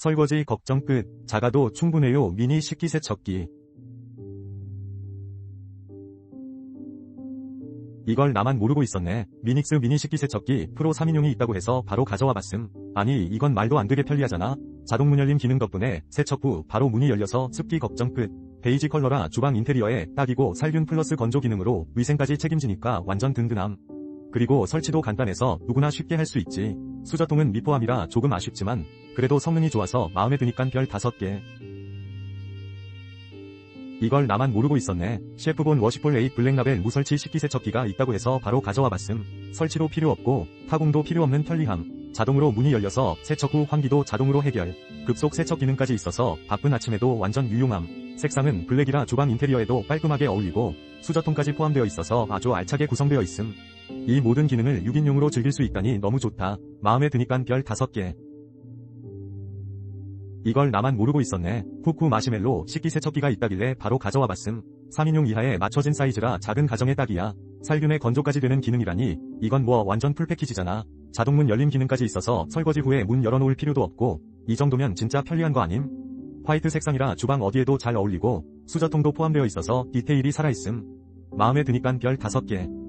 설거지 걱정 끝. 작아도 충분해요. 미니 식기 세척기. 이걸 나만 모르고 있었네. 미닉스 미니 식기 세척기 프로 3인용이 있다고 해서 바로 가져와 봤음. 아니 이건 말도 안 되게 편리하잖아. 자동 문 열림 기능 덕분에 세척 후 바로 문이 열려서 습기 걱정 끝. 베이지 컬러라 주방 인테리어에 딱이고 살균 플러스 건조 기능으로 위생까지 책임지니까 완전 든든함. 그리고 설치도 간단해서 누구나 쉽게 할 수 있지. 수저통은 미포함이라 조금 아쉽지만 그래도 성능이 좋아서 마음에 드니깐 별 5개. 이걸 나만 모르고 있었네. 셰프본 워시폴 8 블랙라벨 무설치 식기세척기가 있다고 해서 바로 가져와 봤음. 설치도 필요 없고 타공도 필요 없는 편리함. 자동으로 문이 열려서 세척 후 환기도 자동으로 해결. 급속 세척 기능까지 있어서 바쁜 아침에도 완전 유용함. 색상은 블랙이라 주방 인테리어에도 깔끔하게 어울리고 수저통까지 포함되어 있어서 아주 알차게 구성되어 있음. 이 모든 기능을 6인용으로 즐길 수 있다니 너무 좋다. 마음에 드니깐 별 5개. 이걸 나만 모르고 있었네. 후쿠 마시멜로 식기세척기가 있다길래 바로 가져와 봤음. 3인용 이하에 맞춰진 사이즈라 작은 가정에 딱이야. 살균에 건조까지 되는 기능이라니 이건 뭐 완전 풀패키지잖아. 자동문 열림 기능까지 있어서 설거지 후에 문 열어놓을 필요도 없고 이 정도면 진짜 편리한 거 아님? 화이트 색상이라 주방 어디에도 잘 어울리고 수저통도 포함되어 있어서 디테일이 살아있음. 마음에 드니깐 별 5개.